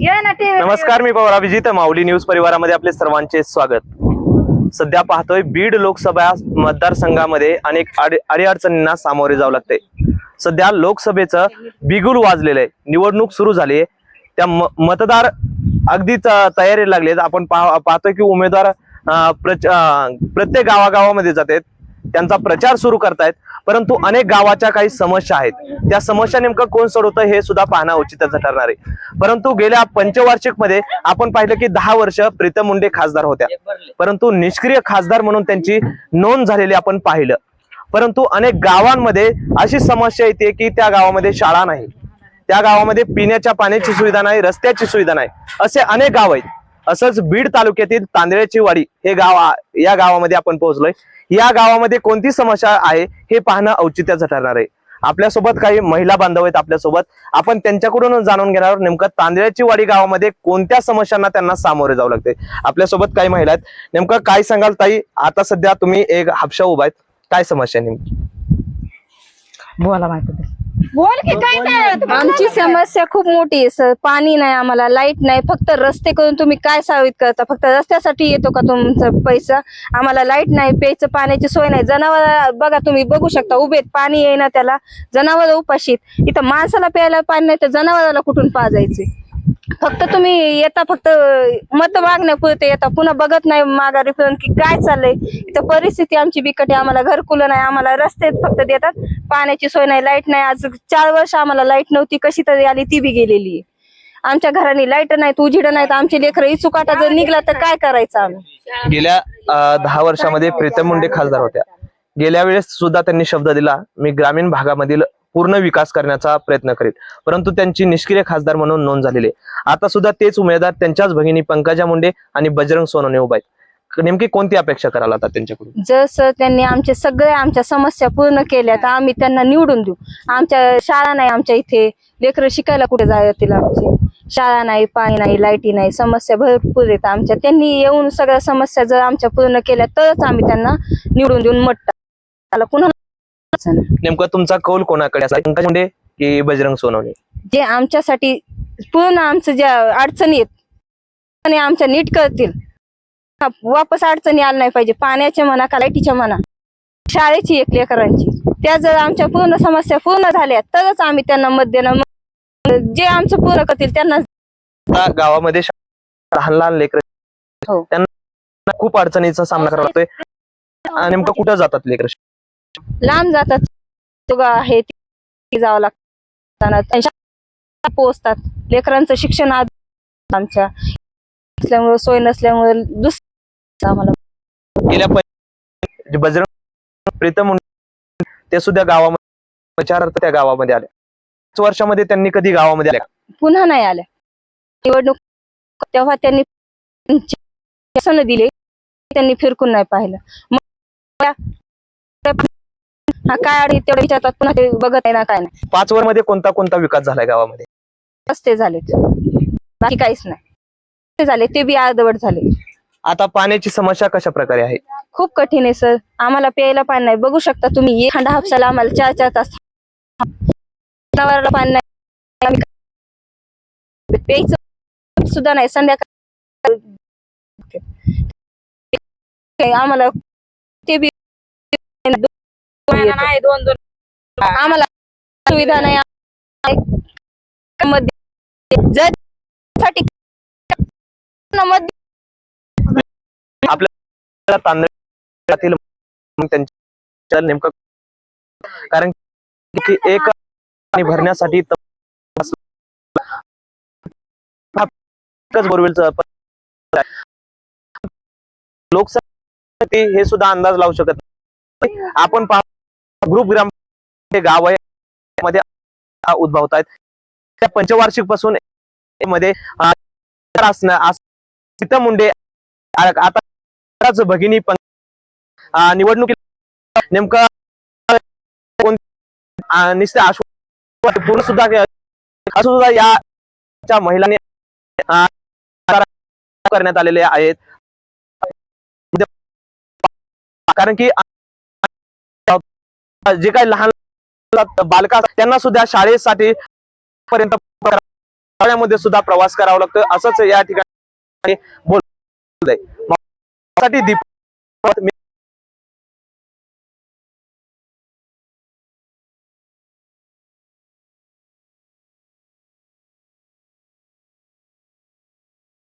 ये ना टीव्ही नमस्कार मी पवार अभिजित. माऊली न्यूज परिवारामध्ये आपले सर्वांचे स्वागत. सध्या पाहतोय बीड लोकसभा मतदारसंघामध्ये अनेक अडी अडीअडचणींना सामोरे जावं लागते सध्या लोकसभेचं बिगुल वाजलेलं आहे. निवडणूक सुरू झाली आहे त्या म- मतदार अगदीच तयारी लागलेत. आपण पाहतोय की उमेदवार प्रच- प्रत्येक गावागावामध्ये जातात. त्यांचा प्रचार सुरू करतायत. परंतु अनेक गावाच्या काही समस्या आहेत. त्या समस्या नेमकं कोण सोडवतं हे सुद्धा पाहणं उचितच ठरणार आहे. परंतु गेल्या पंचवार्षिकमध्ये आपण पाहिलं की दहा वर्ष प्रीतम मुंडे खासदार होत्या. परंतु निष्क्रिय खासदार म्हणून त्यांची नोंद झालेली आपण पाहिलं. परंतु अनेक गावांमध्ये अशी समस्या येते की त्या गावामध्ये शाळा नाही. त्या गावामध्ये पिण्याच्या पाण्याची सुविधा नाही रस्त्याची सुविधा नाही. असे अनेक गाव आहेत. असंच बीड तालुक्यातील तांदळ्याची वाडी हे गाव या गावामध्ये आपण पोहोचलोय. या गावामध्ये कोणती समस्या आहे हे पाहणं औचित्याचं ठरणार आहे. आपल्यासोबत काही महिला बांधव आहेत आपल्यासोबत. आपण त्यांच्याकडून जाणून घेणार आहोत नेमकं तांदळ्याची वाडी गावामध्ये कोणत्या समस्यांना त्यांना सामोरे जावं लागते आपल्यासोबत काही महिला आहेत. नेमकं काय सांगाल ताई? आता सध्या तुम्ही एक हापशा उभा आहेत. काय समस्या नेमकी? बोला माहिती. बोल की काय नाही आमची समस्या खूप मोठी आहे सर. पाणी नाही आम्हाला लाइट नाही. फक्त रस्ते करून तुम्ही काय सावित करता? फक्त रस्त्यासाठी येतो का तुमचा पैसा? आम्हाला लाइट नाही प्यायचं पाण्याची सोय नाही. जनावर बघा तुम्ही बघू शकता उभेत पाणी येईना त्याला. जनावर उपाशीत. इथं माणसाला प्यायला पाणी नाही तर जनावराला कुठून पाजायचे? फक्त तुम्ही येता फक्त मत मागण्यापुरते येता. पुन्हा बघत नाही माघारी फिरून की काय चाललंय. इथं परिस्थिती आमची बिकट आहे आम्हाला घरकुलं नाही आम्हाला रस्ते फक्त देतात. पाण्याची सोय नाही लाइट नाही. आज चार वर्ष आम्हाला लाइट नव्हती कशी तरी आली ती बी गेलेली. आमच्या घराने लाइट नाहीत उजिड नाहीत. आमचे लेकर इचुकाटा जर निघला तर काय करायचं आम्ही? गेल्या दहा वर्षामध्ये प्रीतम मुंडे खासदार होत्या. गेल्या वेळेस सुद्धा त्यांनी शब्द दिला मी ग्रामीण भागामधील पूर्ण विकास करण्याचा प्रयत्न करेल परंतु त्यांची निष्क्रिय खासदार म्हणून नोंद झालेली आहे. आता सुद्धा तेच उमेदवार त्यांच्याच भगिनी पंकजा मुंडे आणि बजरंग सोनवणे उभा आहेत. नेमकी कोणती अपेक्षा करायला आता त्यांच्याकडून? जसं त्यांनी आमचे सगळे आमच्या समस्या पूर्ण केल्या तर आम्ही त्यांना निवडून देऊ. आमच्या शाळा नाही आमच्या इथे लेकरं शिकायला कुठे जातील आमची? शाळा नाही पाणी नाही लाईटी नाही समस्या भरपूर आहेत आमच्या. त्यांनी येऊन सगळ्या समस्या जर आमच्या पूर्ण केल्या तरच आम्ही त्यांना निवडून देऊन मत कुणाला पुन्हा नेमकं तुमचा कौल कोणाकडे असा? पंकजा मुंडे की बजरंग सोनवणे? जे आमच्यासाठी पूर्ण आमचं ज्या अडचणी आहेत आणि आमच्या नीट करतील वापस अडचणी आल्या नाही पाहिजे. पाण्याच्या म्हणा का लाईटीच्या म्हणा शाळेची एक लेकरांची. त्या जर आमच्या पूर्ण समस्या पूर्ण झाल्या तरच आम्ही त्यांना मत देणं जे आमचं पूर्ण करतील त्यांना आता गावामध्ये शा- लहान लहान लेकर हो. त्यांना खूप अडचणीचा सामना करावा लागतोय. आणि नेमकं कुठं जातात लेकर? लांब जातात. तुगा आहे ती जावं लागतं त्यांच्या पोचतात लेकरांचं शिक्षण आज आमच्या असल्यामुळे सोय नसल्यामुळे दुसरं आम्हाला गेल्या प- जे बजरंग प्रीतम ते सुद्धा गावामध्ये प्रचारार्थ त्या गावामध्ये आले. पाच वर्षामध्ये त्यांनी कधी गावामध्ये आले? का? पुन्हा नाही आल्या निवडणूक तेव्हा त्यांनी दिले. त्यांनी फिरकून नाही पाहिलं. मग हा काय अडी तेवढं विचारतात पुन्हा ते बघत आहे ना काय नाही. पाच वर मध्ये कोणता कोणता विकास झालाय गावामध्ये? रस्ते झालेत बाकी काहीच नाही. ते झाले ते बी अर्धवट झाले. आता पाण्याची समस्या कशा प्रकारे आहे? खूप कठीण आहे सर. आम्हाला प्यायला पाणी नाही. बघू शकता तुम्ही एक खंडा हापसाला आम्हाला चार चार तास जनावराला पाणी नाही. आम्ही प्यायचं सुद्धा नाही. संध्याकाळ आम्हाला ते बी नाही दोन दोन आम्हाला सुविधा नाही आपल्या तांदळातील त्यांच्या नेमकं कारण की एक भरण्यासाठी बोरवेलचं लोकसभा हे सुद्धा अंदाज लावू शकत नाही. आपण पाहतो ग्रुप ग्राम हे गाव आहे. मध्ये उद्भवत आहेत. त्या पंचवार्षिकपासून मध्ये सीता मुंडे आता भगिनी पण अं, नेमकं कोण पूर्ण सुद्धा असं सुद्धा या महिलांनी करण्यात आलेले आहेत. कारण की जे काही लहान बालका त्यांना सुद्धा शाळेसाठी पर्यंत शाळेमध्ये सुद्धा प्रवास करावा लागतो असंच या ठिकाणी बोल दीप